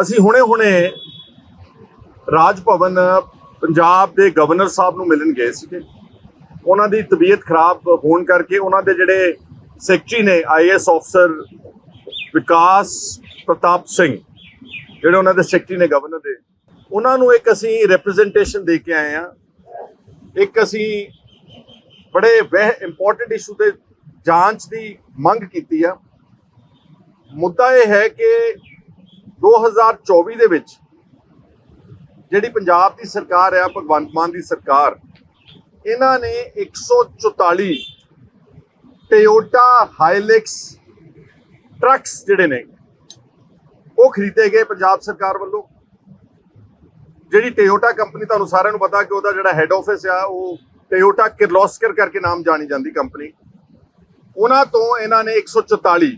ਅਸੀਂ ਹੁਣੇ-ਹੁਣੇ ਰਾਜ ਭਵਨ ਪੰਜਾਬ ਦੇ ਗਵਰਨਰ ਸਾਹਿਬ ਨੂੰ ਮਿਲਣ ਗਏ ਸੀਗੇ। ਉਹਨਾਂ ਦੀ ਤਬੀਅਤ ਖਰਾਬ ਹੋਣ ਕਰਕੇ ਉਹਨਾਂ ਦੇ ਜਿਹੜੇ ਸੈਕਟਰੀ ਨੇ ਆਈਐਸ ਅਫਸਰ ਵਿਕਾਸ ਪ੍ਰਤਾਪ ਸਿੰਘ, ਜਿਹੜੇ ਉਹਨਾਂ ਦੇ ਸੈਕਟਰੀ ਨੇ ਗਵਰਨਰ ਦੇ, ਉਹਨਾਂ ਨੂੰ ਇੱਕ ਅਸੀਂ ਰਿਪਰੈਜ਼ੈਂਟੇਸ਼ਨ ਦੇ ਕੇ ਆਏ ਆ ਇੱਕ ਅਸੀਂ ਬੜੇ ਵਹਿ ਇੰਪੋਰਟੈਂਟ ਇਸ਼ੂ ਤੇ ਜਾਂਚ ਦੀ ਮੰਗ ਕੀਤੀ ਆ। ਮੁੱਦਾ ਇਹ ਹੈ ਕਿ 2024 ਦੇ ਵਿੱਚ ਜਿਹੜੀ ਪੰਜਾਬ ਦੀ ਸਰਕਾਰ ਹੈ ਭਗਵੰਤ ਮਾਨ ਦੀ ਸਰਕਾਰ, ਇਹਨਾਂ ਨੇ 144 ਟੋਯੋਟਾ ਹਾਈਲੈਕਸ ਟਰੱਕਸ ਜਿਹੜੇ ਨੇ, ਉਹ ਖਰੀਦੇ ਗਏ ਪੰਜਾਬ ਸਰਕਾਰ ਵੱਲੋਂ। ਜਿਹੜੀ ਟੋਯੋਟਾ ਕੰਪਨੀ ਤੁਹਾਨੂੰ ਸਾਰਿਆਂ ਨੂੰ ਪਤਾ ਕਿ ਉਹਦਾ ਜਿਹੜਾ ਹੈੱਡ ਆਫਿਸ ਆ, ਉਹ ਟੋਯੋਟਾ ਕਿਰਲੋਸਕਰ ਕਰਕੇ ਨਾਮ ਜਾਣੀ ਜਾਂਦੀ ਕੰਪਨੀ ਉਹਨਾਂ ਤੋਂ ਇਹਨਾਂ ਨੇ 144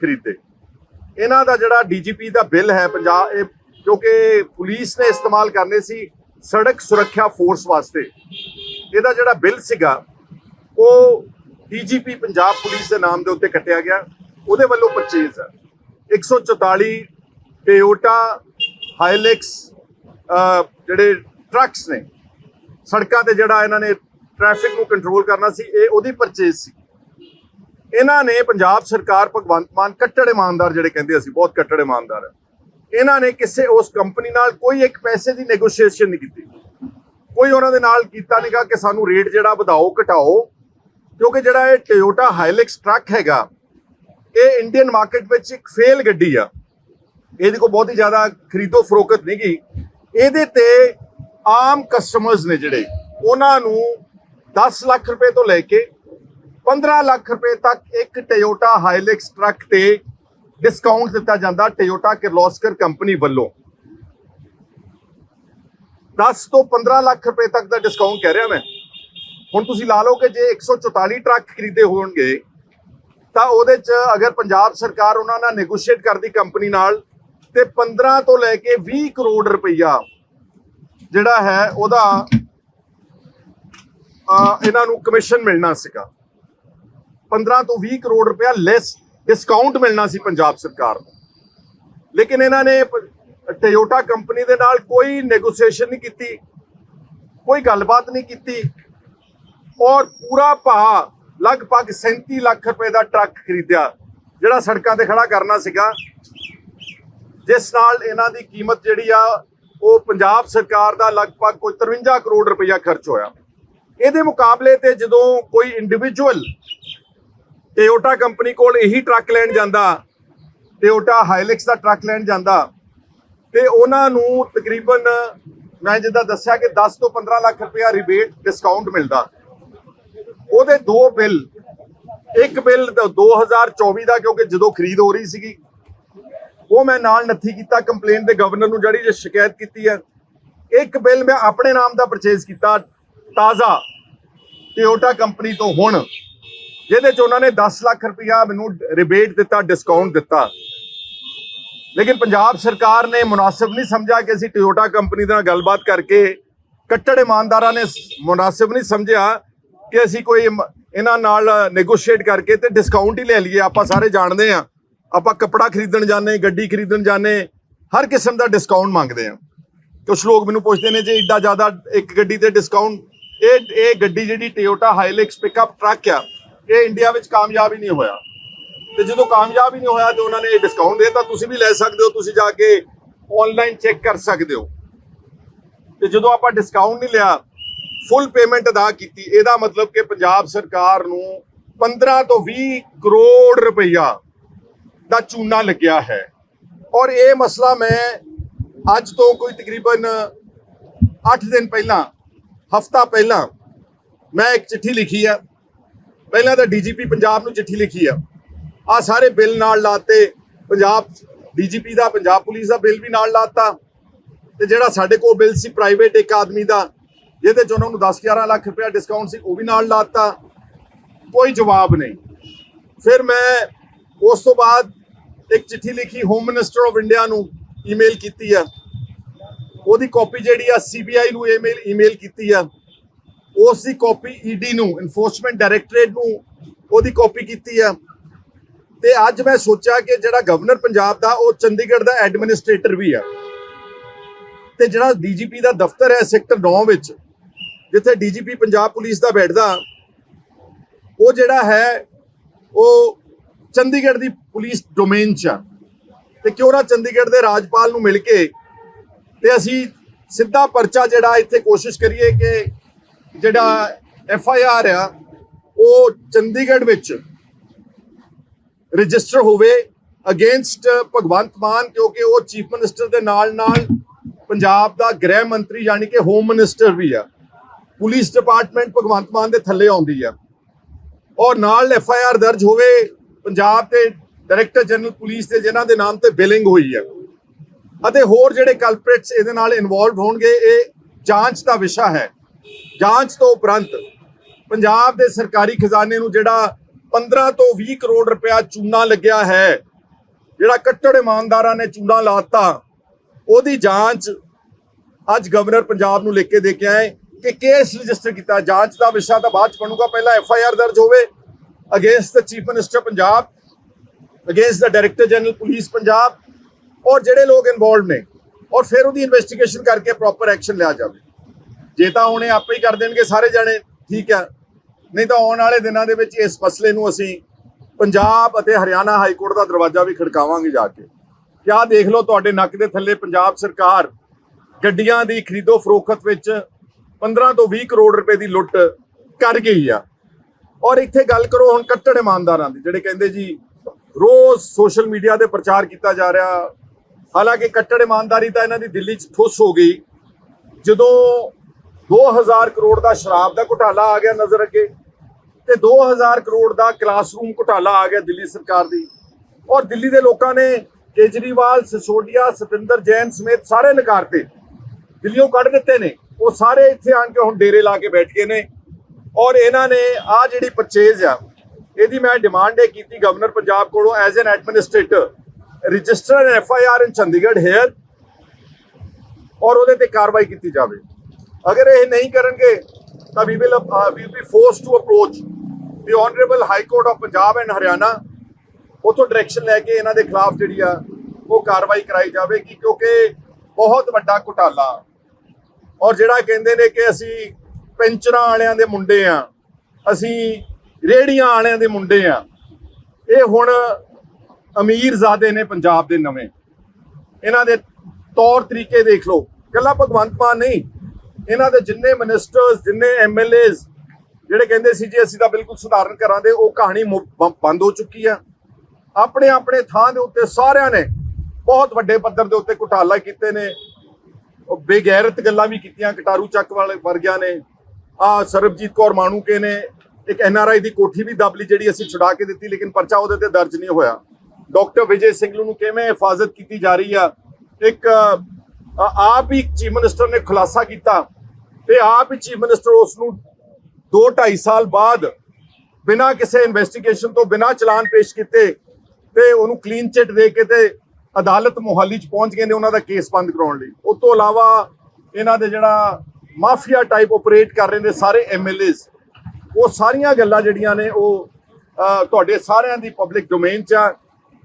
ਖਰੀਦੇ। ਇਹਨਾਂ ਦਾ ਜਿਹੜਾ ਡੀਜੀਪੀ ਦਾ ਬਿੱਲ ਹੈ ਪੰਜਾਬ, ਇਹ ਕਿਉਂਕਿ ਪੁਲਿਸ ਨੇ ਇਸਤੇਮਾਲ ਕਰਨੇ ਸੀ ਸੜਕ ਸੁਰੱਖਿਆ ਫੋਰਸ ਵਾਸਤੇ। ਇਹਦਾ ਜਿਹੜਾ ਬਿੱਲ ਸੀਗਾ, ਉਹ ਡੀਜੀਪੀ ਪੰਜਾਬ ਪੁਲਿਸ ਦੇ ਨਾਮ ਦੇ ਉੱਤੇ ਕੱਟਿਆ ਗਿਆ। ਉਹਦੇ ਵੱਲੋਂ ਪਰਚੇਜ਼ ਹੈ 144 ਟੋਯੋਟਾ ਹਾਈਲੈਕਸ ਜਿਹੜੇ ਟਰੱਕਸ ਨੇ, ਸੜਕਾਂ ਤੇ ਜਿਹੜਾ ਇਹਨਾਂ ਨੇ ਟ੍ਰੈਫਿਕ ਨੂੰ ਕੰਟਰੋਲ ਕਰਨਾ ਸੀ, ਇਹ ਉਹਦੀ ਪਰਚੇਜ਼ ਸੀ। ਇਹਨਾਂ ਨੇ ਪੰਜਾਬ ਸਰਕਾਰ ਭਗਵੰਤ ਮਾਨ ਕੱਟੜ ਇਮਾਨਦਾਰ ਜਿਹੜੇ ਕਹਿੰਦੇ ਅਸੀਂ, ਬਹੁਤ ਕੱਟੜ ਇਮਾਨਦਾਰ ਹੈ ਇਹਨਾਂ ਨੇ ਕਿਸੇ ਉਸ ਕੰਪਨੀ ਨਾਲ ਕੋਈ ਇੱਕ ਪੈਸੇ ਦੀ ਨੈਗੋਸ਼ੀਏਸ਼ਨ ਨਹੀਂ ਕੀਤੀ। ਕੋਈ ਉਹਨਾਂ ਦੇ ਨਾਲ ਕੀਤਾ ਨਹੀਂਗਾ ਕਿ ਸਾਨੂੰ ਰੇਟ ਜਿਹੜਾ ਵਧਾਓ, ਘਟਾਓ। ਕਿਉਂਕਿ ਜਿਹੜਾ ਇਹ ਟੋਯੋਟਾ ਹਾਈਲੈਕਸ ਟਰੱਕ ਹੈਗਾ, ਇਹ ਇੰਡੀਅਨ ਮਾਰਕੀਟ ਵਿੱਚ ਇੱਕ ਫੇਲ ਗੱਡੀ ਆ। ਇਹਦੇ ਕੋਈ ਬਹੁਤ ਹੀ ਜ਼ਿਆਦਾ ਖਰੀਦੋ ਫਰੋਖਤ ਨਹੀਂ ਗਈ। ਇਹਦੇ ਤੇ ਆਮ ਕਸਟਮਰਸ ਨੇ ਜਿਹੜੇ, ਉਹਨਾਂ ਨੂੰ 10 ਲੱਖ ਰੁਪਏ ਤੋਂ ਲੈ ਕੇ 15 ਲੱਖ ਰੁਪਏ ਤੱਕ ਇੱਕ ਟੋਯੋਟਾ ਹਾਈਲੈਕਸ ਟਰੱਕ ਤੇ ਡਿਸਕਾਊਂਟ ਦਿੱਤਾ ਜਾਂਦਾ ਟੋਯੋਟਾ ਕਿਰਲੋਸਕਰ ਕੰਪਨੀ ਵੱਲੋਂ। 10 ਤੋਂ 15 ਲੱਖ ਰੁਪਏ ਤੱਕ ਦਾ ਡਿਸਕਾਊਂਟ ਕਹਿ ਰਿਹਾ ਮੈਂ। ਹੁਣ ਤੁਸੀਂ ਲਾ ਲਓ ਕਿ ਜੇ 144 ਟਰੱਕ ਖਰੀਦੇ ਹੋਣਗੇ, ਤਾਂ ਉਹਦੇ ਚ ਅਗਰ ਪੰਜਾਬ ਸਰਕਾਰ ਉਹਨਾਂ ਨਾਲ ਨੈਗੋਸ਼ੀਏਟ ਕਰਦੀ ਕੰਪਨੀ ਨਾਲ, ਤੇ 15 ਤੋਂ ਲੈ ਕੇ 20 ਕਰੋੜ ਰੁਪਈਆ ਜਿਹੜਾ ਹੈ ਉਹਦਾ ਇਹਨਾਂ ਨੂੰ ਕਮਿਸ਼ਨ ਮਿਲਣਾ ਸੀਗਾ। 15 ਤੋਂ 20 ਕਰੋੜ ਰੁਪਇਆ ਲੈਸ ਡਿਸਕਾਊਂਟ ਮਿਲਣਾ ਸੀ ਪੰਜਾਬ ਸਰਕਾਰ ਨੂੰ। ਲੇਕਿਨ ਇਹਨਾਂ ਨੇ ਟੋਯੋਟਾ ਕੰਪਨੀ ਦੇ ਨਾਲ ਕੋਈ ਨੈਗੋਸ਼ੀਏਸ਼ਨ ਨਹੀਂ ਕੀਤੀ, ਕੋਈ ਗੱਲਬਾਤ ਨਹੀਂ ਕੀਤੀ ਔਰ ਪੂਰਾ ਭਾਅ ਲਗਭਗ 37 ਲੱਖ ਰੁਪਏ ਦਾ ਟਰੱਕ ਖਰੀਦਿਆ, ਜਿਹੜਾ ਸੜਕਾਂ ਤੇ ਖੜਾ ਕਰਨਾ ਸੀਗਾ। ਜਿਸ ਨਾਲ ਇਹਨਾਂ ਦੀ ਕੀਮਤ ਜਿਹੜੀ ਆ, ਉਹ ਪੰਜਾਬ ਸਰਕਾਰ ਦਾ ਲਗਭਗ ਕੋਈ 53 ਕਰੋੜ ਰੁਪਇਆ ਖਰਚ ਹੋਇਆ। ਇਹਦੇ ਮੁਕਾਬਲੇ ਤੇ ਜਦੋਂ ਕੋਈ ਇੰਡੀਵਿਜੂਅਲ ਟਿਓਟਾ ਕੰਪਨੀ ਕੋਲ ਇਹੀ ਟਰੱਕ ਲੈਣ ਜਾਂਦਾ। ਟਿਓਟਾ ਹਾਈਲੈਕਸ ਦਾ ਟਰੱਕ ਲੈਣ ਜਾਂਦਾ। ਤੇ ਉਹਨਾਂ ਨੂੰ ਤਕਰੀਬਨ ਮੈਂ ਜਿੱਦਾਂ ਦੱਸਿਆ ਕਿ 10 ਤੋਂ 15 ਲੱਖ ਰੁਪਇਆ ਰਿਬੇਟ ਡਿਸਕਾਊਂਟ ਮਿਲਦਾ। ਉਹਦੇ ਦੋ ਬਿੱਲ, ਇੱਕ ਬਿੱਲ ਤਾਂ 2024 ਦਾ ਕਿਉਂਕਿ ਜਦੋਂ ਖਰੀਦ ਹੋ ਰਹੀ ਸੀਗੀ। ਉਹ ਮੈਂ ਨਾਲ ਨੱਥੀ ਕੀਤਾ ਕੰਪਲੇਨ ਦੇ ਗਵਰਨਰ ਨੂੰ ਜਿਹੜੀ ਸ਼ਿਕਾਇਤ ਕੀਤੀ ਹੈ। ਇੱਕ ਬਿੱਲ ਮੈਂ ਆਪਣੇ ਨਾਮ ਦਾ ਪਰਚੇਜ਼ ਕੀਤਾ, ਤਾਜ਼ਾ। ਟਿਓਟਾ ਕੰਪਨੀ ਤੋਂ ਹੁਣ ਜਿਹਦੇ ਚ ਉਹਨਾਂ ਨੇ 10 ਲੱਖ ਰੁਪਇਆ ਮੈਨੂੰ ਰਿਬੇਟ ਦਿੱਤਾ ਡਿਸਕਾਊਂਟ ਦਿੱਤਾ। ਲੇਕਿਨ ਪੰਜਾਬ ਸਰਕਾਰ ਨੇ ਮੁਨਾਸਬ ਨਹੀਂ ਸਮਝਿਆ ਕਿ ਅਸੀਂ ਟੋਯੋਟਾ ਕੰਪਨੀ ਨਾਲ ਗੱਲਬਾਤ ਕਰਕੇ ਕੱਟੜ ਇਮਾਨਦਾਰਾਂ ਨੇ ਮੁਨਾਸਿਬ ਨਹੀਂ ਸਮਝਿਆ ਕਿ ਅਸੀਂ ਕੋਈ ਇਹਨਾਂ ਨਾਲ ਨੈਗੋਸ਼ੀਏਟ ਕਰਕੇ ਤੇ ਡਿਸਕਾਊਂਟ ਹੀ ਲੈ ਲਈਏ। ਆਪਾਂ ਸਾਰੇ ਜਾਣਦੇ ਆ ਆਪਾਂ ਕੱਪੜਾ ਖਰੀਦਣ ਜਾਂਦੇ ਗੱਡੀ ਖਰੀਦਣ ਜਾਂਦੇ ਹਰ ਕਿਸਮ ਦਾ ਡਿਸਕਾਊਂਟ ਮੰਗਦੇ ਆ ਕੁਝ ਲੋਕ ਮੈਨੂੰ ਪੁੱਛਦੇ ਨੇ ਜੇ ਇੱਡਾ ਜ਼ਿਆਦਾ ਇੱਕ ਗੱਡੀ ਤੇ ਡਿਸਕਾਊਂਟ ਇਹ ਇਹ ਗੱਡੀ ਜਿਹੜੀ ਟੋਯੋਟਾ ਹਾਈਲੈਕਸ ਪਿਕਅਪ ਟਰੱਕ ਆ ਇਹ ਇੰਡੀਆ ਵਿੱਚ ਕਾਮਯਾਬ ਹੀ ਨਹੀਂ ਹੋਇਆ। ਤੇ ਜਦੋਂ ਕਾਮਯਾਬ ਹੀ ਨਹੀਂ ਹੋਇਆ ਤੇ ਉਹਨਾਂ ਨੇ ਡਿਸਕਾਊਂਟ ਦੇਤਾ। ਤੁਸੀਂ ਵੀ ਲੈ ਸਕਦੇ ਹੋ, ਤੁਸੀਂ ਜਾ ਕੇ ਆਨਲਾਈਨ ਚੈੱਕ ਕਰ ਸਕਦੇ ਹੋ। ਤੇ ਜਦੋਂ ਆਪਾਂ ਡਿਸਕਾਊਂਟ ਨਹੀਂ ਲਿਆ ਫੁੱਲ ਪੇਮੈਂਟ ਅਦਾ ਕੀਤੀ, ਇਹਦਾ ਮਤਲਬ ਕਿ ਪੰਜਾਬ ਸਰਕਾਰ ਨੂੰ 15 ਤੋਂ 20 ਕਰੋੜ ਰੁਪਈਆ ਦਾ ਚੂਨਾ ਲੱਗਿਆ ਹੈ। ਔਰ ਇਹ ਮਸਲਾ ਮੈਂ ਅੱਜ ਤੋਂ ਕੋਈ ਤਕਰੀਬਨ 8 ਦਿਨ ਪਹਿਲਾਂ, ਹਫਤਾ ਪਹਿਲਾਂ ਮੈਂ ਇੱਕ ਚਿੱਠੀ ਲਿਖੀ ਹੈ। ਪਹਿਲਾਂ ਤਾਂ ਡੀਜੀਪੀ ਪੰਜਾਬ ਨੂੰ ਚਿੱਠੀ ਲਿਖੀ ਆ। ਆ ਸਾਰੇ ਬਿੱਲ ਨਾਲ ਲਾਤੇ, ਪੰਜਾਬ ਡੀਜੀਪੀ ਦਾ, ਪੰਜਾਬ ਪੁਲਿਸ ਦਾ ਬਿੱਲ ਵੀ ਨਾਲ ਲਾਤਾ। ਤੇ ਜਿਹੜਾ ਸਾਡੇ ਕੋਲ ਬਿੱਲ ਸੀ ਪ੍ਰਾਈਵੇਟ ਇੱਕ ਆਦਮੀ ਦਾ, ਜਿਹਦੇ ਚ ਉਹਨਾਂ ਨੂੰ 10-11 ਲੱਖ ਰੁਪਇਆ ਡਿਸਕਾਊਂਟ ਸੀ, ਉਹ ਵੀ ਨਾਲ ਲਾਤਾ। ਕੋਈ ਜਵਾਬ ਨਹੀਂ। ਫਿਰ ਮੈਂ ਉਸ ਤੋਂ ਬਾਅਦ ਇੱਕ ਚਿੱਠੀ ਲਿਖੀ ਹੋਮ ਮਿਨਿਸਟਰ ਆਫ ਇੰਡੀਆ ਨੂੰ ਈਮੇਲ ਕੀਤੀ ਆ। ਉਹਦੀ ਕਾਪੀ ਜਿਹੜੀ ਆ ਸੀਬੀਆਈ ਨੂੰ ਈਮੇਲ ਈਮੇਲ ਕੀਤੀ ਆ। ਉਸ ਦੀ ਕਾਪੀ ਈਡੀ ਨੂੰ ਇਨਫੋਰਸਮੈਂਟ ਡਾਇਰੈਕਟੋਰੇਟ ਨੂੰ ਉਹਦੀ ਕਾਪੀ ਕੀਤੀ ਆ। ਤੇ ਅੱਜ ਮੈਂ ਸੋਚਿਆ ਕਿ ਜਿਹੜਾ ਗਵਰਨਰ ਪੰਜਾਬ ਦਾ, ਉਹ ਚੰਡੀਗੜ੍ਹ ਦਾ ਐਡਮਿਨਿਸਟ੍ਰੇਟਰ ਵੀ ਹੈ ਤੇ ਜਿਹੜਾ ਡੀਜੀਪੀ ਦਾ ਦਫ਼ਤਰ ਹੈ ਸੈਕਟਰ 9 ਵਿੱਚ, ਜਿੱਥੇ ਡੀਜੀਪੀ ਪੰਜਾਬ ਪੁਲਿਸ ਦਾ ਬੈਠਦਾ, ਉਹ ਜਿਹੜਾ ਹੈ, ਉਹ ਚੰਡੀਗੜ੍ਹ ਦੀ ਪੁਲਿਸ ਡੋਮੇਨ 'ਚ ਆ। ਤੇ ਕਿਉਂ ਨਾ ਚੰਡੀਗੜ੍ਹ ਦੇ ਰਾਜਪਾਲ ਨੂੰ ਮਿਲ ਕੇ ਤੇ ਅਸੀਂ ਸਿੱਧਾ ਪਰਚਾ ਜਿਹੜਾ ਇੱਥੇ ਕੋਸ਼ਿਸ਼ ਕਰੀਏ ਕਿ ਜਿਹੜਾ ਐਫ ਆਈ ਆਰ ਆ, ਉਹ ਚੰਡੀਗੜ੍ਹ ਵਿੱਚ ਰਜਿਸਟਰ ਹੋਵੇ ਅਗੇਂਸਟ ਭਗਵੰਤ ਮਾਨ, ਕਿਉਂਕਿ ਉਹ ਚੀਫ ਮਿਨਿਸਟਰ ਦੇ ਨਾਲ ਨਾਲ ਪੰਜਾਬ ਦਾ ਗ੍ਰਹਿ ਮੰਤਰੀ ਯਾਨੀ ਕਿ ਹੋਮ ਮਿਨਿਸਟਰ ਵੀ ਆ। ਪੁਲਿਸ ਡਿਪਾਰਟਮੈਂਟ ਭਗਵੰਤ ਮਾਨ ਦੇ ਥੱਲੇ ਆਉਂਦੀ ਆ। ਔਰ ਨਾਲ ਐਫ ਆਈ ਆਰ ਦਰਜ ਹੋਵੇ, ਪੰਜਾਬ ਦੇ ਡਾਇਰੈਕਟਰ ਜਨਰਲ ਪੁਲਿਸ ਦੇ, ਜਿਨ੍ਹਾਂ ਦੇ ਨਾਮ ਤੇ ਬਿਲਿੰਗ ਹੋਈ ਹੈ ਅਤੇ ਹੋਰ ਜਿਹੜੇ ਕਲਪ੍ਰਿਟਸ ਇਹਦੇ ਨਾਲ ਇਨਵੋਲਵ ਹੋਣਗੇ, ਇਹ ਜਾਂਚ ਦਾ ਵਿਸ਼ਾ ਹੈ। ਜਾਂਚ ਤੋਂ ਉਪਰੰਤ ਪੰਜਾਬ ਦੇ ਸਰਕਾਰੀ ਖਜ਼ਾਨੇ ਨੂੰ ਜਿਹੜਾ 15 ਤੋਂ 20 ਕਰੋੜ ਰੁਪਇਆ ਚੂਨਾ ਲੱਗਿਆ ਹੈ, ਜਿਹੜਾ ਕੱਟੜ ਇਮਾਨਦਾਰਾਂ ਨੇ ਚੂਨਾ ਲਾਤਾ, ਉਹਦੀ ਜਾਂਚ ਅੱਜ ਗਵਰਨਰ ਪੰਜਾਬ ਨੂੰ ਲਿਖ ਕੇ ਦੇ ਕੇ ਆਏ ਕਿ ਕੇਸ ਰਜਿਸਟਰ ਕੀਤਾ। ਜਾਂਚ ਦਾ ਵਿਸ਼ਾ ਤਾਂ ਬਾਅਦ ਚ ਬਣੂਗਾ, ਪਹਿਲਾਂ ਐਫ ਆਈ ਆਰ ਦਰਜ ਹੋਵੇ। Against the chief minister Punjab against the director general police Punjab, ਔਰ ਜਿਹੜੇ ਲੋਕ ਇਨਵੋਲਵ ਨੇ, ਔਰ ਫਿਰ ਉਹਦੀ ਇਨਵੈਸਟੀਗੇਸ਼ਨ ਕਰਕੇ ਪ੍ਰੋਪਰ ਐਕਸ਼ਨ ਲਿਆ ਜਾਵੇ। ਜੇ ਤਾਂ ਹੁਣ ਆਪੇ ਹੀ ਕਰ ਦੇਣਗੇ ਸਾਰੇ ਜਾਣੇ, ਠੀਕ ਹੈ। ਨਹੀਂ ਤਾਂ ਆਉਣ ਵਾਲੇ ਦਿਨਾਂ ਦੇ ਵਿੱਚ ਇਸ ਫਸਲੇ ਨੂੰ ਅਸੀਂ ਪੰਜਾਬ ਅਤੇ ਹਰਿਆਣਾ ਹਾਈ ਕੋਰਟ ਦਾ ਦਰਵਾਜ਼ਾ ਵੀ ਖੜਕਾਵਾਂਗੇ ਜਾ ਕੇ। ਕਿਆ ਦੇਖ ਲਓ ਤੁਹਾਡੇ ਨੱਕ ਦੇ ਥੱਲੇ ਪੰਜਾਬ ਸਰਕਾਰ ਗੱਡੀਆਂ ਦੀ ਖਰੀਦੋ ਫਰੋਖਤ ਵਿੱਚ 15 ਤੋਂ 20 ਕਰੋੜ ਰੁਪਏ ਦੀ ਲੁੱਟ ਕਰ ਗਈ ਆ। ਔਰ ਇੱਥੇ ਗੱਲ ਕਰੋ ਹੁਣ ਕੱਟੜ ਇਮਾਨਦਾਰਾਂ ਦੀ, ਜਿਹੜੇ ਕਹਿੰਦੇ ਜੀ ਰੋਜ਼ ਸੋਸ਼ਲ ਮੀਡੀਆ ਤੇ ਪ੍ਰਚਾਰ ਕੀਤਾ ਜਾ ਰਿਹਾ। ਹਾਲਾਂਕਿ ਕੱਟੜ ਇਮਾਨਦਾਰੀ ਤਾਂ ਇਹਨਾਂ ਦੀ ਦਿੱਲੀ 'ਚ ਠੁੱਸ ਹੋ ਗਈ। ਜਦੋਂ 2000 ਕਰੋੜ ਦਾ ਸ਼ਰਾਬ ਦਾ ਘੁਟਾਲਾ ਆ ਗਿਆ ਨਜ਼ਰ ਅੱਗੇ ਤੇ 2000 ਕਰੋੜ ਦਾ ਕਲਾਸਰੂਮ ਘੁਟਾਲਾ ਆ ਗਿਆ ਦਿੱਲੀ ਸਰਕਾਰ ਦੀ। ਔਰ ਦਿੱਲੀ ਦੇ ਲੋਕਾਂ ਨੇ ਕੇਜਰੀਵਾਲ ਸਿਸੋਡੀਆ ਸਤਿੰਦਰ ਜੈਨ ਸਮੇਤ ਸਾਰੇ ਨਕਾਰਤੇ ਦਿੱਲੀੋਂ ਕੱਢ ਦਿੱਤੇ ਨੇ। ਉਹ ਸਾਰੇ ਇੱਥੇ ਆਣ ਕੇ ਹੁਣ ਡੇਰੇ ਲਾ ਕੇ ਬੈਠ ਗਏ ਨੇ। ਔਰ ਇਹਨਾਂ ਨੇ ਆ ਜਿਹੜੀ ਪਰਚੇਜ਼ ਆ, ਇਹਦੀ ਮੈਂ ਡਿਮਾਂਡ ਇਹ ਕੀਤੀ ਗਵਰਨਰ ਪੰਜਾਬ ਕੋਲੋਂ as an administrator register F I R in Chandigarh here ਔਰ ਉਹਦੇ ਤੇ ਕਾਰਵਾਈ ਕੀਤੀ ਜਾਵੇ। ਅਗਰ ਇਹ ਨਹੀਂ ਕਰਨਗੇ, ਤਾਂ we will we be force to approach the honourable high court of Punjab and Haryana ਉਥੋਂ ਡਾਇਰੈਕਸ਼ਨ ਲੈ ਕੇ ਇਹਨਾਂ ਦੇ ਖਿਲਾਫ ਜਿਹੜੀ ਆ, ਉਹ ਕਾਰਵਾਈ ਕਰਾਈ ਜਾਵੇਗੀ, ਕਿਉਂਕਿ ਬਹੁਤ ਵੱਡਾ ਘੁਟਾਲਾ। ਔਰ ਜਿਹੜਾ ਕਹਿੰਦੇ ਨੇ ਕਿ ਅਸੀਂ ਪੈਂਚਰਾਂ ਵਾਲਿਆਂ ਦੇ ਮੁੰਡੇ ਆ, ਅਸੀਂ ਰੇੜੀਆਂ ਵਾਲਿਆਂ ਦੇ ਮੁੰਡੇ ਆ। ਇਹ ਹੁਣ ਅਮੀਰ ਜ਼ਾਦੇ ਨੇ ਪੰਜਾਬ ਦੇ ਨਵੇਂ। ਇਹਨਾਂ ਦੇ ਤੌਰ ਤਰੀਕੇ ਦੇਖ ਲਓ। ਕੱਲਾ ਭਗਵੰਤ ਮਾਨ ਨਹੀਂ। ਇਹਨਾਂ ਦੇ ਜਿੰਨੇ ਮਿਨਿਸਟਰਸ ਜਿੰਨੇ ਐਮਐਲਏਸ ਜਿਹੜੇ ਕਹਿੰਦੇ ਸੀ ਜੀ ਅਸੀਂ ਤਾਂ ਬਿਲਕੁਲ ਸੁਧਾਰਨ ਕਰਾਂਗੇ ਉਹ ਕਹਾਣੀ ਮੁ- ਬ- ਬੰਦ ਹੋ ਚੁੱਕੀ ਆ। ਆਪਣੇ ਆਪਣੇ ਥਾਂ ਦੇ ਉੱਤੇ ਸਾਰਿਆਂ ਨੇ ਬਹੁਤ ਵੱਡੇ ਪੱਧਰ ਦੇ ਉੱਤੇ ਘੁਟਾਲਾ ਕੀਤੇ ਨੇ। ਉਹ ਬੇਗੈਰਤ ਗੱਲਾਂ ਵੀ ਕੀਤੀਆਂ, ਕਟਾਰੂ ਚੱਕ ਵਾਲੇ ਵਰਗਿਆਂ ਨੇ। ਆ ਸਰਬਜੀਤ ਕੌਰ ਮਾਣੂਕੇ ਨੇ, ਇੱਕ ਐਨਆਰਆਈ ਦੀ ਕੋਠੀ ਵੀ ਦੱਬ ਲਈ, ਜਿਹੜੀ ਅਸੀਂ ਛੁਡਾ ਕੇ ਦਿੱਤੀ, ਲੇਕਿਨ ਪਰਚਾ ਉਹਦੇ ਤੇ ਦਰਜ ਨਹੀਂ ਹੋਇਆ। ਡਾਕਟਰ ਵਿਜੇ ਸਿੰਘਲੂ ਨੂੰ ਕਿਵੇਂ ਹਿਫਾਜ਼ਤ ਕੀਤੀ ਜਾ ਰਹੀ ਆ? ਇੱਕ ਆਪ ਹੀ ਚੀਫ ਮਿਨਿਸਟਰ ਨੇ ਖੁਲਾਸਾ ਕੀਤਾ ਤੇ ਆਪ ਹੀ ਚੀਫ ਮਿਨਿਸਟਰ ਉਸ ਨੂੰ 2 2.5 ਸਾਲ ਬਾਅਦ ਬਿਨਾਂ ਕਿਸੇ ਇਨਵੈਸਟੀਗੇਸ਼ਨ ਤੋਂ, ਬਿਨਾਂ ਚਲਾਨ ਪੇਸ਼ ਕੀਤੇ ਤੇ ਉਹਨੂੰ ਕਲੀਨ ਚਿੱਟ ਦੇ ਕੇ ਤੇ ਅਦਾਲਤ ਮੁਹਾਲੀ ਚ ਪਹੁੰਚ ਗਏ ਨੇ ਉਹਨਾਂ ਦਾ ਕੇਸ ਬੰਦ ਕਰਾਉਣ ਲਈ। ਉਸ ਤੋਂ ਇਲਾਵਾ ਇਹਨਾਂ ਦੇ ਜਿਹੜਾ ਮਾਫੀਆ ਟਾਈਪ ਆਪਰੇਟ ਕਰ ਰਹੇ ਨੇ ਸਾਰੇ ਐਮਐਲਏਸ ਉਹ ਸਾਰੀਆਂ ਗੱਲਾਂ ਜਿਹੜੀਆਂ ਨੇ ਉਹ ਤੁਹਾਡੇ ਸਾਰਿਆਂ ਦੀ ਪਬਲਿਕ ਡੋਮੇਨ 'ਚ ਆ।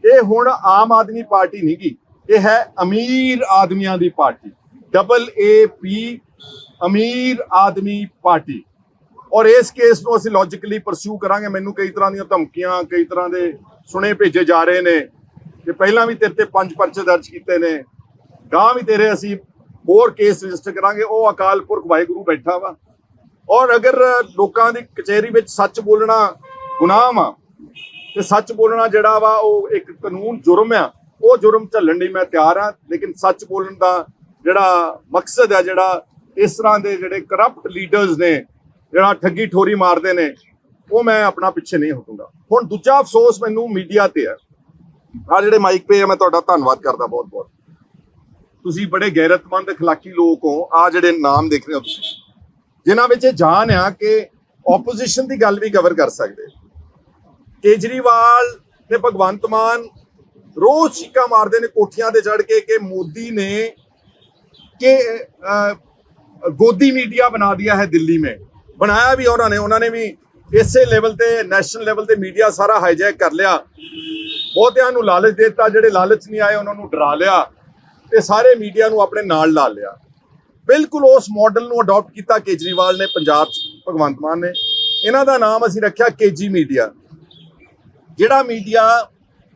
ਇਹ ਹੁਣ ਆਮ ਆਦਮੀ ਪਾਰਟੀ ਨਹੀਂ ਗੀ ਇਹ ਹੈ ਅਮੀਰ ਆਦਮੀਆਂ ਦੀ ਪਾਰਟੀ। ਡਬਲ ਏ ਪੀ ਅਮੀਰ ਆਦਮੀ ਪਾਰਟੀ। ਔਰ ਇਸ ਕੇਸ ਨੂੰ ਅਸੀਂ ਲੌਜੀਕਲੀ ਪਰਸਿਊ ਕਰਾਂਗੇ। ਮੈਨੂੰ ਕਈ ਤਰ੍ਹਾਂ ਦੀਆਂ ਧਮਕੀਆਂ, ਕਈ ਤਰ੍ਹਾਂ ਦੇ ਸੁਣੇ ਭੇਜੇ ਜਾ ਰਹੇ ਨੇ ਕਿ ਪਹਿਲਾਂ ਵੀ ਤੇਰੇ ਤੇ ਪੰਜ ਪਰਚੇ ਦਰਜ ਕੀਤੇ ਨੇ। ਗਾਂ ਵੀ ਤੇਰੇ ਅਸੀਂ ਹੋਰ ਕੇਸ ਰਜਿਸਟਰ ਕਰਾਂਗੇ। ਉਹ ਅਕਾਲ ਪੁਰਖ ਵਾਹਿਗੁਰੂ ਬੈਠਾ ਵਾ। ਔਰ ਅਗਰ ਲੋਕਾਂ ਦੀ ਕਚਹਿਰੀ ਵਿੱਚ ਸੱਚ ਬੋਲਣਾ ਗੁਨਾਹ ਆ ਤੇ ਸੱਚ ਬੋਲਣਾ ਜਿਹੜਾ ਵਾ, ਉਹ ਇੱਕ ਕਾਨੂੰਨ ਜੁਰਮ ਆ। ਉਹ ਜੁਰਮ ਝੱਲਣ ਲਈ ਮੈਂ ਤਿਆਰ ਆ। ਲੇਕਿਨ ਸੱਚ ਬੋਲਣ ਦਾ ਜਿਹੜਾ ਮਕਸਦ ਆ, ਜਿਹੜਾ ਇਸ ਤਰ੍ਹਾਂ ਦੇ ਜਿਹੜੇ ਕਰਪਟ ਲੀਡਰਸ ਨੇ ਜਿਹੜਾ ਠੱਗੀ ਠੋਰੀ ਮਾਰਦੇ ਨੇ ਉਹ ਮੈਂ ਆਪਣਾ ਪਿੱਛੇ ਨਹੀਂ ਹਟੂੰਗਾ ਹੁਣ ਦੂਜਾ ਅਫਸੋਸ ਮੈਨੂੰ ਮੀਡੀਆ ਤੇ ਹੈ ਆ ਜਿਹੜੇ ਮਾਈਕ ਪੇ ਆ ਮੈਂ ਤੁਹਾਡਾ ਧੰਨਵਾਦ ਕਰਦਾ ਬਹੁਤ ਬਹੁਤ ਤੁਸੀਂ ਬੜੇ ਗੈਰਤਮੰਦ اخلاقی ਲੋਕ ਹੋ ਆ ਜਿਹੜੇ ਨਾਮ ਦੇਖ ਰਹੇ ਹੋ ਤੁਸੀਂ ਜਿਨ੍ਹਾਂ ਵਿੱਚ ਇਹ ਜਾਨ ਆ ਕਿ ਆਪੋਜੀਸ਼ਨ ਦੀ ਗੱਲ ਵੀ ਕਵਰ ਕਰ ਸਕਦੇ ਕੇਜਰੀਵਾਲ ਤੇ ਭਗਵੰਤ ਮਾਨ ਰੋਜ਼ ਚੀਕਾਂ ਮਾਰਦੇ ਨੇ ਕੋਠੀਆਂ ਤੇ ਚੜ ਕੇ ਕਿ ਮੋਦੀ ਨੇ ਕਿ ਅ, ਗੋਦੀ ਮੀਡੀਆ ਬਣਾ ਦਿਆ ਹੈ ਦਿੱਲੀ में ਬਣਾਇਆ ਵੀ ਉਹਨਾਂ ਨੇ ਉਹਨਾਂ ਨੇ ਵੀ ਇਸੇ ਲੈਵਲ ਤੇ ਨੈਸ਼ਨਲ ਲੈਵਲ ਤੇ ਮੀਡੀਆ ਸਾਰਾ ਹਾਈਜੈਕ ਕਰ ਲਿਆ। ਬਹੁਤਿਆਂ ਨੂੰ ਲਾਲਚ ਦੇ ਦਿੱਤਾ ਜਿਹੜੇ ਲਾਲਚ ਨਹੀਂ ਆਏ ਉਹਨਾਂ ਨੂੰ ਡਰਾ ਲਿਆ ਤੇ ਸਾਰੇ ਮੀਡੀਆ ਨੂੰ ਆਪਣੇ ਨਾਲ ਲਾ ਲਿਆ। ਬਿਲਕੁਲ ਉਸ ਮਾਡਲ ਨੂੰ ਅਡਾਪਟ ਕੀਤਾ ਕੇਜਰੀਵਾਲ ਨੇ ਪੰਜਾਬ 'ਚ ਭਗਵੰਤ ਮਾਨ ਨੇ। ਇਹਨਾਂ ਦਾ ਨਾਮ ਅਸੀਂ ਰੱਖਿਆ ਕੇਜੀ ਮੀਡੀਆ। ਜਿਹੜਾ ਮੀਡੀਆ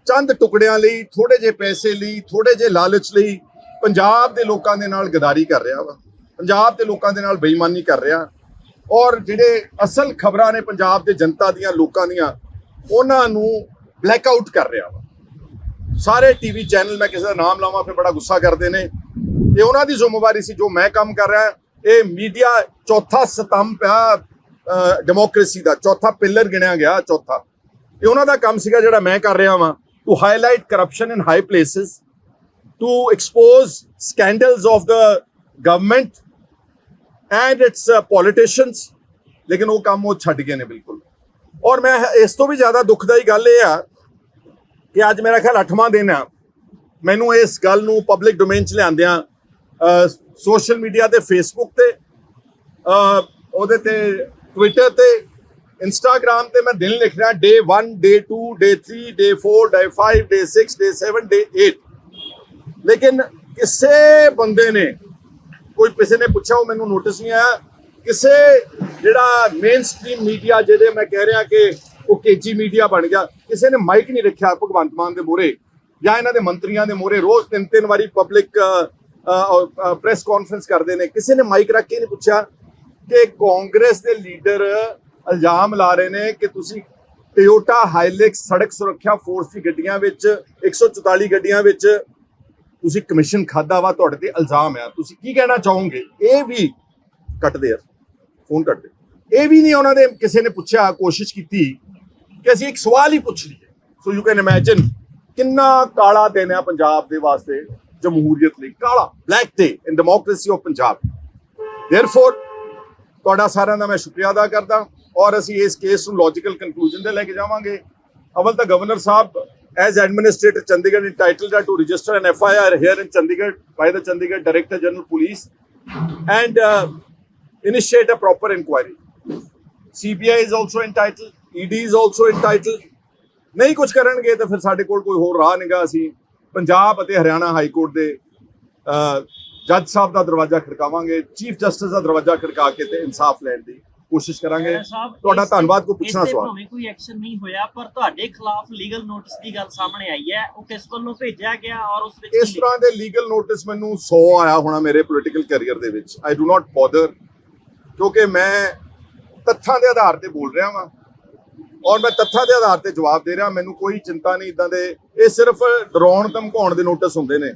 ਚੰਦ ਟੁਕੜਿਆਂ ਲਈ ਥੋੜੇ ਜਿਹੇ ਪੈਸੇ ਲਈ ਥੋੜੇ ਜਿਹੇ ਲਾਲਚ ਲਈ ਪੰਜਾਬ ਦੇ ਲੋਕਾਂ ਦੇ ਨਾਲ ਗਦਾਰੀ ਕਰ ਰਿਹਾ ਵਾ। ਪੰਜਾਬ ਦੇ ਲੋਕਾਂ ਦੇ ਨਾਲ ਬੇਈਮਾਨੀ ਕਰ ਰਿਹਾ। ਔਰ ਜਿਹੜੇ ਅਸਲ ਖਬਰਾਂ ਨੇ ਪੰਜਾਬ ਦੇ ਜਨਤਾ ਦੀਆਂ, ਲੋਕਾਂ ਦੀਆਂ, ਉਹਨਾਂ ਨੂੰ ਬਲੈਕ ਆਊਟ ਕਰ ਰਿਹਾ ਵਾ। ਸਾਰੇ ਟੀਵੀ ਚੈਨਲ ਮੈਂ ਕਿਸੇ ਦਾ ਨਾਮ ਲਾਵਾਂ, ਫਿਰ ਬੜਾ ਗੁੱਸਾ ਕਰਦੇ ਨੇ। ਇਹ ਉਹਨਾਂ ਦੀ ਜ਼ਿੰਮੇਵਾਰੀ ਸੀ ਜੋ ਮੈਂ ਕੰਮ ਕਰ ਰਿਹਾ। ਇਹ ਮੀਡੀਆ ਚੌਥਾ ਸਤੰਭ ਆ ਡੈਮੋਕ੍ਰੇਸੀ ਦਾ। ਚੌਥਾ ਪਿਲਰ ਗਿਣਿਆ ਗਿਆ, ਚੌਥਾ। ਇਹ ਉਹਨਾਂ ਦਾ ਕੰਮ ਸੀਗਾ ਜਿਹੜਾ ਮੈਂ ਕਰ ਰਿਹਾ ਵਾਂ। To highlight corruption in high places to expose scandals of the government and its politicians ਲੇਕਿਨ ਉਹ ਕੰਮ ਉਹ ਛੱਡ ਗਏ ਨੇ ਬਿਲਕੁਲ ਔਰ ਮੈਂ ਇਸ ਤੋਂ ਵੀ ਜ਼ਿਆਦਾ ਦੁਖਦਾਈ ਗੱਲ ਇਹ ਆ ਕਿ ਅੱਜ ਮੇਰਾ ਖਿਆਲ 8ਵਾਂ ਦਿਨ ਆ ਮੈਨੂੰ ਇਸ ਗੱਲ ਨੂੰ ਪਬਲਿਕ ਡੋਮੇਨ 'ਚ ਲਿਆਂਦਿਆਂ ਸੋਸ਼ਲ ਮੀਡੀਆ ਤੇ ਫੇਸਬੁੱਕ ਤੇ ਉਹਦੇ ਤੇ ਟਵਿੱਟਰ ਤੇ ਇੰਸਟਾਗ੍ਰam ਤੇ ਮੈਂ ਦਿਨ ਲਿਖ ਰਿਹਾ ਡੇ 1 ਡੇ 2 ਡੇ 3 ਡੇ 4 ਡੇ 5 ਡੇ 6 ਡੇ 7 ਡੇ 8 ਲੇਕਿਨ ਕਿਸੇ ਬੰਦੇ ਨੇ ਕੋਈ ਕਿਸੇ ਨੇ ਪੁੱਛਿਆ, ਉਹ ਮੈਨੂੰ ਨੋਟਿਸ ਨਹੀਂ ਆਇਆ। ਕਿਸੇ ਜਿਹੜਾ ਮੇਨ ਸਟ੍ਰੀਮ ਮੀਡੀਆ ਜਿਹਦੇ ਮੈਂ ਕਹਿ ਰਿਹਾ ਕਿ ਉਹ ਕੇਜੀ ਮੀਡੀਆ ਬਣ ਗਿਆ, ਕਿਸੇ ਨੇ ਮਾਈਕ ਨਹੀਂ ਰੱਖਿਆ ਭਗਵੰਤ ਮਾਨ ਦੇ ਮੋਰੇ ਜਾਂ ਇਹਨਾਂ ਦੇ ਮੰਤਰੀਆਂ ਦੇ ਮੋਰੇ ਰੋਜ਼ ਤਿੰਨ ਤਿੰਨ ਵਾਰੀ ਪਬਲਿਕ ਪ੍ਰੈਸ ਕਾਨਫਰੰਸ ਕਰਦੇ ਨੇ। ਕਿਸੇ ਨੇ ਮਾਈਕ ਰੱਖ ਕੇ ਨਹੀਂ ਪੁੱਛਿਆ ਕਿ ਕਾਂਗਰਸ ਦੇ ਲੀਡਰ ਇਲਜ਼ਾਮ ਲਾ ਰਹੇ ਨੇ ਕਿ ਤੁਸੀਂ ਟੋਯੋਟਾ ਹਾਈਲੈਕਸ ਸੜਕ ਸੁਰੱਖਿਆ ਫੋਰਸ ਦੀ ਗੱਡੀਆਂ ਵਿੱਚ 144 ਗੱਡੀਆਂ ਵਿੱਚ ਤੁਸੀਂ ਕਮਿਸ਼ਨ ਖਾਦਾ ਵਾ, ਤੁਹਾਡੇ ਤੇ ਇਲਜ਼ਾਮ ਆ। ਤੁਸੀਂ ਕੀ ਕਹਿਣਾ ਚਾਹੋਗੇ? ਇਹ ਵੀ ਕੱਟਦੇ ਆ। ਫੋਨ ਕੱਟਦੇ ਇਹ ਵੀ ਨਹੀਂ ਉਹਨਾਂ ਦੇ ਕਿਸੇ ਨੇ ਪੁੱਛਿਆ, ਕੋਸ਼ਿਸ਼ ਕੀਤੀ ਕਿ ਅਸੀਂ ਇੱਕ ਸਵਾਲ ਹੀ ਪੁੱਛ ਲਈਏ। ਸੋ ਯੂ ਕੈਨ ਇਮੇਜਿਨ ਕਿੰਨਾ ਕਾਲਾ ਦਿਨ ਆ ਪੰਜਾਬ ਦੇ ਵਾਸਤੇ, ਜਮਹੂਰੀਅਤ ਲਈ। ਕਾਲਾ black day in democracy of Punjab therefore ਤੁਹਾਡਾ ਸਾਰਿਆਂ ਦਾ ਮੈਂ ਸ਼ੁਕਰੀਆ ਅਦਾ ਕਰਦਾ। ਔਰ ਅਸੀਂ ਇਸ ਕੇਸ ਨੂੰ ਲੌਜੀਕਲ ਕਨਕਲੂਜਨ ਤੇ ਲੈ ਕੇ ਜਾਵਾਂਗੇ। ਅਵਲ ਤਾਂ ਗਵਰਨਰ ਸਾਹਿਬ as administrator chandigarh entitled to register an fir here in chandigarh by the chandigarh director general police and uh, initiate a proper inquiry cbi is also entitled ed is also entitled ਨਹੀਂ ਕੁਝ ਕਰਨਗੇ ਤਾਂ ਫਿਰ ਸਾਡੇ ਕੋਲ ਕੋਈ ਹੋਰ ਰਾਹ ਨਹੀਂਗਾ ਅਸੀਂ ਪੰਜਾਬ ਅਤੇ ਹਰਿਆਣਾ ਹਾਈ ਕੋਰਟ ਦੇ ਅਹ, ਜੱਜ ਸਾਹਿਬ ਦਾ ਦਰਵਾਜ਼ਾ ਖੜਕਾਵਾਂਗੇ ਚੀਫ ਜਸਟਿਸ ਦਾ ਦਰਵਾਜ਼ਾ ਖੜਕਾ ਕੇ ਤੇ ਇਨਸਾਫ ਲੈਣ ਦੀ ਕੋਸ਼ਿਸ਼ ਕਰਾਂਗੇ। ਤੁਹਾਡਾ ਧੰਨਵਾਦ ਕੋ ਪੁੱਛਣਾ ਇਸ ਤੇ ਸਵਾਲ? ਭਾਵੇਂ ਕੋਈ ਐਕਸ਼ਨ ਨਹੀਂ ਹੋਇਆ ਪਰ ਤੁਹਾਡੇ ਖਿਲਾਫ ਲੀਗਲ ਨੋਟਿਸ ਦੀ ਗੱਲ ਸਾਹਮਣੇ ਆਈ ਹੈ। ਉਹ ਕਿਸ ਵੱਲੋਂ ਭੇਜਿਆ ਗਿਆ ਔਰ ਉਸ ਵਿੱਚ ਇਸ ਤਰ੍ਹਾਂ ਦੇ ਲੀਗਲ ਨੋਟਿਸ ਮੈਨੂੰ 100 ਆਇਆ ਹੋਣਾ ਮੇਰੇ ਪੋਲੀਟੀਕਲ ਕੈਰੀਅਰ ਦੇ ਵਿੱਚ। ਆਈ ਡੂ ਨਾਟ ਬੋਦਰ ਕਿਉਂਕਿ ਮੈਂ ਤੱਥਾਂ ਦੇ ਆਧਾਰ ਤੇ ਬੋਲ ਰਿਹਾ ਵਾਂ। ਔਰ ਮੈਂ ਤੱਥਾਂ ਦੇ ਆਧਾਰ ਤੇ ਜਵਾਬ ਦੇ ਰਿਹਾ। ਮੈਨੂੰ ਕੋਈ ਚਿੰਤਾ ਨਹੀਂ ਇਦਾਂ ਦੇ। ਇਹ ਸਿਰਫ ਡਰਾਉਣ ਧਮਕਾਉਣ ਦੇ ਨੋਟਿਸ ਹੁੰਦੇ ਨੇ।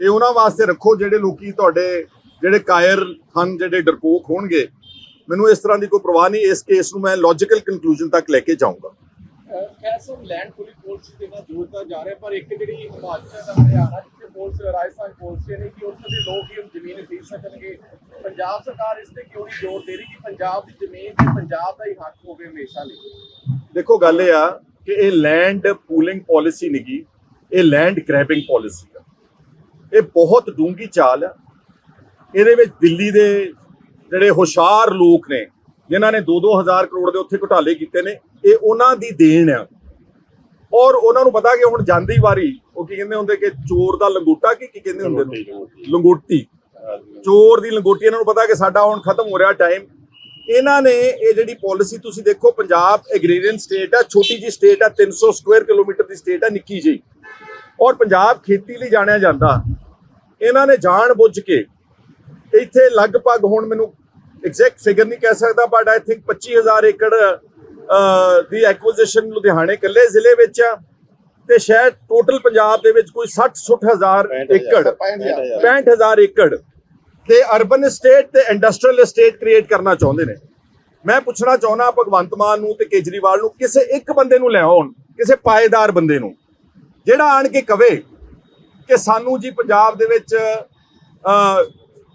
ਇਹ ਉਹਨਾਂ ਵਾਸਤੇ ਰੱਖੋ ਜਿਹੜੇ ਲੋਕੀ ਤੁਹਾਡੇ ਜਿਹੜੇ ਕਾਇਰ ਹਨ ਜਿਹੜੇ ਡਰਪੋਕ ਹੋਣਗੇ। ਮੈਨੂੰ ਇਸ ਤਰ੍ਹਾਂ ਦੀ ਕੋਈ ਪਰਵਾਹ ਨਹੀਂ ਇਸ ਕੇਸ ਨੂੰ ਮੈਂ ਲੌਜੀਕਲ ਕਨਕਲੂਜਨ ਤੱਕ ਲੈ ਕੇ ਜਾਊਂਗਾ। ਕੈਸੋ ਲੈਂਡ ਪੁਲਿਸ ਪੁਲਿਸ ਦੇ ਨਾਲ ਜੋੜਦਾ ਜਾ ਰਿਹਾ ਪਰ ਇੱਕ ਜਿਹੜੀ ਹਿਮਾਚਲ ਦਾ ਹਰਿਆਣਾ ਜਿੱਥੇ ਪੁਲਿਸ ਰਾਜਸਥਾਨ ਪੁਲਿਸ ਨੇ ਕਿ ਉੱਥੇ ਦੇ ਲੋਕ ਹੀ ਹੁਣ ਜ਼ਮੀਨ ਖਰੀਦ ਸਕਣਗੇ? ਪੰਜਾਬ ਸਰਕਾਰ ਇਸ ਤੇ ਕਿਉਂ ਨਹੀਂ ਜ਼ੋਰ ਦੇ ਰਹੀ ਕਿ ਪੰਜਾਬ ਦੀ ਜ਼ਮੀਨ ਤੇ ਪੰਜਾਬ ਦਾ ਹੀ ਹੱਕ ਹੋਵੇ ਹਮੇਸ਼ਾ ਲਈ? ਦੇਖੋ ਗੱਲ ਇਹ ਆ ਕਿ ਇਹ ਲੈਂਡ ਪੂਲਿੰਗ ਪਾਲਿਸੀ ਨਹੀਂਗੀ ਇਹ ਲੈਂਡ ਗ੍ਰੈਬਿੰਗ ਪਾਲਿਸੀ ਆ। ਇਹ ਬਹੁਤ ਡੂੰਗੀ ਚਾਲ ਆ। ਇਹਦੇ ਵਿੱਚ ਦਿੱਲੀ ਦੇ ਜਿਹੜੇ ਹੁਸ਼ਿਆਰ ਲੋਕ ਨੇ ਜਿਨ੍ਹਾਂ ਨੇ 2-2000 ਕਰੋੜ ਦੇ ਉੱਥੇ ਘੁਟਾਲੇ ਕੀਤੇ ਨੇ ਇਹ ਉਹਨਾਂ ਦੀ ਦੇਣ ਆ। ਔਰ ਉਹਨਾਂ ਨੂੰ ਪਤਾ ਕਿ ਹੁਣ ਜਾਂਦੀ ਵਾਰੀ ਉਹ ਕੀ ਕਹਿੰਦੇ ਹੁੰਦੇ ਕਿ ਚੋਰ ਦਾ ਲੰਗੋਟਾ ਕੀ ਕੀ ਕਹਿੰਦੇ ਹੁੰਦੇ ਨੇ? ਲੰਗੋਟੀ ਚੋਰ ਦੀ ਲੰਗੋਟੀ ਇਹਨਾਂ ਨੂੰ ਪਤਾ ਕਿ ਸਾਡਾ ਹੁਣ ਖਤਮ ਹੋ ਰਿਹਾ ਟਾਈਮ ਇਹਨਾਂ ਨੇ ਇਹ ਜਿਹੜੀ ਪਾਲਿਸੀ ਤੁਸੀਂ ਦੇਖੋ ਪੰਜਾਬ ਐਗਰੀਰੀਅਨ ਸਟੇਟ ਆ ਛੋਟੀ ਜੀ ਸਟੇਟ ਆ 300 ਸਕੁਅਰ ਕਿਲੋਮੀਟਰ ਦੀ ਸਟੇਟ ਆ ਨਿੱਕੀ ਜਿਹੀ। ਔਰ ਪੰਜਾਬ ਖੇਤੀ ਲਈ ਜਾਣਿਆ ਜਾਂਦਾ। ਇਹਨਾਂ ਨੇ ਜਾਣ ਬੁੱਝ ਕੇ ਇੱਥੇ ਲਗਭਗ ਹੁਣ ਮੈਨੂੰ ਐਗਜ਼ੈਕਟ ਫਿਗਰ ਨਹੀਂ ਕਹਿ ਸਕਦਾ ਬਟ ਆਈ ਥਿੰਕ 25000 ਏਕੜ ਦੀ ਐਕੁਜੀਸ਼ਨ ਲੁਧਿਆਣੇ ਇਕੱਲੇ ਜ਼ਿਲ੍ਹੇ ਵਿੱਚ ਆ ਤੇ ਸ਼ਾਇਦ ਟੋਟਲ ਪੰਜਾਬ ਦੇ ਵਿੱਚ ਕੋਈ 60 60000 ਏਕੜ 65000 ਏਕੜ ਤੇ ਅਰਬਨ ਸਟੇਟ ਤੇ ਇੰਡਸਟਰੀਅਲ ਸਟੇਟ ਕ੍ਰੀਏਟ ਕਰਨਾ ਚਾਹੁੰਦੇ ਨੇ। ਮੈਂ ਪੁੱਛਣਾ ਚਾਹੁੰਦਾ ਭਗਵੰਤ ਮਾਨ ਨੂੰ ਤੇ ਕੇਜਰੀਵਾਲ ਨੂੰ ਕਿਸੇ ਇੱਕ ਬੰਦੇ ਨੂੰ ਲੈ ਆਉਣ ਕਿਸੇ ਪਾਏਦਾਰ ਬੰਦੇ ਨੂੰ ਜਿਹੜਾ ਆਣ ਕੇ ਕਵੇ ਕਿ ਸਾਨੂੰ ਜੀ ਪੰਜਾਬ ਦੇ ਵਿੱਚ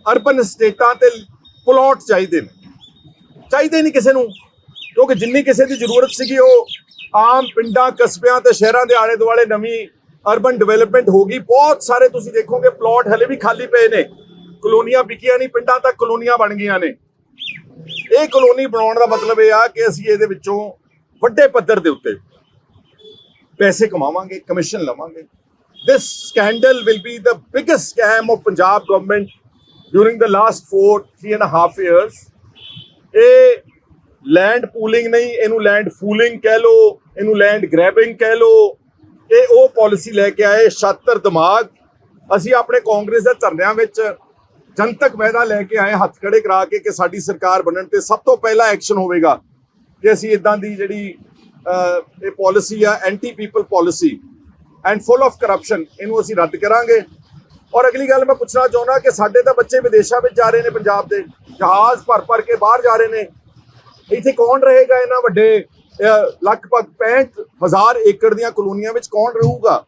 ਅਰਬਨ ਸਟੇਟਾਂ ਤੇ ਪਲਾਟ ਚਾਹੀਦੇ ਨੇ। ਚਾਹੀਦੇ ਨਹੀਂ ਕਿਸੇ ਨੂੰ। ਕਿਉਂਕਿ ਜਿੰਨੀ ਕਿਸੇ ਦੀ ਜ਼ਰੂਰਤ ਸੀਗੀ, ਉਹ ਆਮ ਪਿੰਡਾਂ, ਕਸਬਿਆਂ ਤੇ ਸ਼ਹਿਰਾਂ ਦੇ ਆਲੇ ਦੁਆਲੇ ਨਵੀਂ ਅਰਬਨ ਡਿਵੈਲਪਮੈਂਟ ਹੋ ਗਈ। ਬਹੁਤ ਸਾਰੇ ਤੁਸੀਂ ਦੇਖੋਗੇ, ਪਲਾਟ ਹਲੇ ਵੀ ਖਾਲੀ ਪਏ ਨੇ। ਕਲੋਨੀਆਂ ਵਿਕੀਆਂ ਨਹੀਂ, ਪਿੰਡਾਂ ਤੱਕ ਕਲੋਨੀਆਂ ਬਣ ਗਈਆਂ ਨੇ। ਇਹ ਕਲੋਨੀ ਬਣਾਉਣ ਦਾ ਮਤਲਬ ਇਹ ਆ ਕਿ ਅਸੀਂ ਇਹਦੇ ਵਿੱਚੋਂ ਵੱਡੇ ਪੱਧਰ ਦੇ ਉੱਤੇ ਪੈਸੇ ਕਮਾਵਾਂਗੇ ਕਮਿਸ਼ਨ ਲਵਾਂਗੇ। This scandal will be the biggest scam of punjab government during the last four, three and half half ਇਹ ਲੈਂਡ ਪੂਲਿੰਗ ਨਹੀਂ ਇਹਨੂੰ ਲੈਂਡ ਫੂਲਿੰਗ ਕਹਿ ਲੋ ਇਹਨੂੰ ਲੈਂਡ ਗ੍ਰੈਬਿੰਗ ਕਹਿ ਲੋ ਇਹ ਉਹ ਪਾਲਿਸੀ ਲੈ ਕੇ ਆਏ ਛਾਤਰ ਦਿਮਾਗ ਅਸੀਂ ਆਪਣੇ ਕਾਂਗਰਸ ਦੇ ਧਰਨਿਆਂ ਵਿੱਚ ਜਨਤਕ ਵਾਅਦਾ ਲੈ ਕੇ ਆਏ ਹੱਥ ਖੜੇ ਕਰਾ ਕੇ ਕਿ ਸਾਡੀ ਸਰਕਾਰ ਬਣਨ ਤੇ ਸਭ ਤੋਂ ਪਹਿਲਾ ਐਕਸ਼ਨ ਹੋਵੇਗਾ ਕਿ ਅਸੀਂ ਇਦਾਂ ਦੀ ਜਿਹੜੀ ਇਹ ਪਾਲਿਸੀ ਆ anti people policy and full of corruption ਇਹਨੂੰ ਅਸੀਂ ਰੱਦ ਕਰਾਂਗੇ ਔਰ ਅਗਲੀ ਗੱਲ ਮੈਂ ਪੁੱਛਣਾ ਚਾਹੁੰਦਾ ਕਿ ਸਾਡੇ ਤਾਂ ਬੱਚੇ ਵਿਦੇਸ਼ਾਂ ਵਿੱਚ ਜਾ ਰਹੇ ਨੇ ਪੰਜਾਬ ਦੇ ਜਹਾਜ਼ ਭਰ ਭਰ ਕੇ ਬਾਹਰ ਜਾ ਰਹੇ ਨੇ। ਇੱਥੇ ਕੌਣ ਰਹੇਗਾ ਇਹਨਾਂ ਵੱਡੇ ਅਹ, ਲਗਭਗ 65000 ਏਕੜ ਦੀਆਂ ਕਲੋਨੀਆਂ ਵਿੱਚ ਕੌਣ ਰਹੂਗਾ?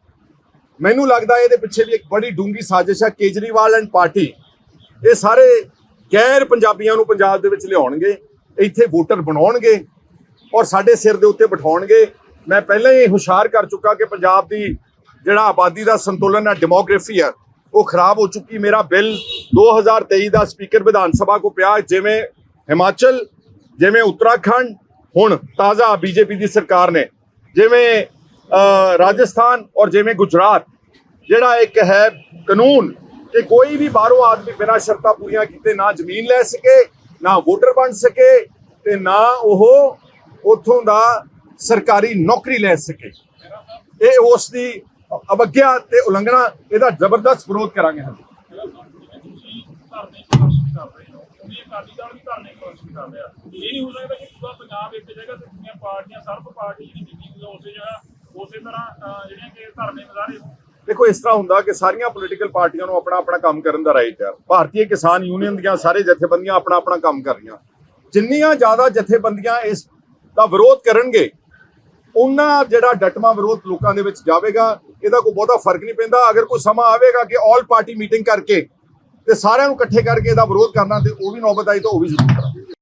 ਮੈਨੂੰ ਲੱਗਦਾ ਇਹਦੇ ਪਿੱਛੇ ਵੀ ਇੱਕ ਬੜੀ ਡੂੰਗੀ ਸਾਜ਼ਿਸ਼ ਹੈ ਕੇਜਰੀਵਾਲ ਐਂਡ ਪਾਰਟੀ। ਇਹ ਸਾਰੇ ਗੈਰ ਪੰਜਾਬੀਆਂ ਨੂੰ ਪੰਜਾਬ ਦੇ ਵਿੱਚ ਲਿਆਉਣਗੇ ਇੱਥੇ ਵੋਟਰ ਬਣਾਉਣਗੇ ਔਰ ਸਾਡੇ ਸਿਰ ਦੇ ਉੱਤੇ ਬਿਠਾਉਣਗੇ। ਮੈਂ ਪਹਿਲਾਂ ਹੀ ਹੁਸ਼ਿਆਰ ਕਰ ਚੁੱਕਾ ਕਿ ਪੰਜਾਬ ਦੀ ਜਿਹੜਾ ਆਬਾਦੀ ਦਾ ਸੰਤੁਲਨ ਹੈ ਡੈਮੋਗ੍ਰਾਫੀ ਹੈ ਉਹ ਖਰਾਬ ਹੋ ਚੁੱਕੀ। ਮੇਰਾ ਬਿੱਲ 2023 ਦਾ ਸਪੀਕਰ ਵਿਧਾਨ ਸਭਾ ਕੋ ਪਿਆ। ਜਿਵੇਂ ਹਿਮਾਚਲ, ਜਿਵੇਂ ਉੱਤਰਾਖੰਡ, ਹੁਣ ਤਾਜ਼ਾ ਬੀਜੇਪੀ ਦੀ ਸਰਕਾਰ ਨੇ। ਜਿਵੇਂ ਰਾਜਸਥਾਨ ਔਰ ਜਿਵੇਂ ਗੁਜਰਾਤ, ਜਿਹੜਾ ਇੱਕ ਹੈ ਕਾਨੂੰਨ ਕਿ ਕੋਈ ਵੀ ਬਾਹਰੋਂ ਆਦਮੀ ਬਿਨਾਂ ਸ਼ਰਤਾਂ ਪੂਰੀਆਂ ਕੀਤੇ ਨਾ ਜ਼ਮੀਨ ਲੈ ਸਕੇ, ਨਾ ਵੋਟਰ ਬਣ ਸਕੇ ਤੇ ਨਾ ਉਹ ਉਥੋਂ ਦਾ ਸਰਕਾਰੀ ਨੌਕਰੀ ਲੈ ਸਕੇ। ਇਹ ਉਸ ਦੀ ਅਵਗਿਆ ਤੇ ਉਲੰਘਣਾ, ਇਹਦਾ ਜ਼ਬਰਦਸਤ ਵਿਰੋਧ ਕਰਾਂਗੇ ਹਾਂ ਦੇਖੋ, ਇਸ ਤਰ੍ਹਾਂ ਹੁੰਦਾ ਕਿ ਸਾਰੀਆਂ ਪੋਲੀਟੀਕਲ ਪਾਰਟੀਆਂ ਨੂੰ ਆਪਣਾ ਆਪਣਾ ਕੰਮ ਕਰਨ ਦਾ ਰਾਈਟ ਹੈ। ਭਾਰਤੀ ਕਿਸਾਨ ਯੂਨੀਅਨ ਦੀਆਂ ਸਾਰੇ ਜਥੇਬੰਦੀਆਂ ਆਪਣਾ ਆਪਣਾ ਕੰਮ ਕਰ ਰਹੀਆਂ। ਜਿੰਨੀਆਂ ਜ਼ਿਆਦਾ ਜਥੇਬੰਦੀਆਂ ਇਸ ਦਾ ਵਿਰੋਧ ਕਰਨਗੇ ਉਹਨਾਂ ਜਿਹੜਾ ਡਟਮਾ ਵਿਰੋਧ ਲੋਕਾਂ ਦੇ ਵਿੱਚ ਜਾਵੇਗਾ, ਇਹਦਾ ਕੋਈ ਬਹੁਤਾ ਫ਼ਰਕ ਨਹੀਂ ਪੈਂਦਾ। ਅਗਰ ਕੋਈ ਸਮਾਂ ਆਵੇਗਾ ਕਿ ਆਲ ਪਾਰਟੀ ਮੀਟਿੰਗ ਕਰਕੇ ਤੇ ਸਾਰਿਆਂ ਨੂੰ ਇਕੱਠੇ ਕਰਕੇ ਇਹਦਾ ਵਿਰੋਧ ਕਰਨਾ ਤੇ ਉਹ ਵੀ ਨੌਬਤ ਆਈ ਤਾਂ ਉਹ ਵੀ ਜ਼ਰੂਰ ਕਰਾਂਗੇ।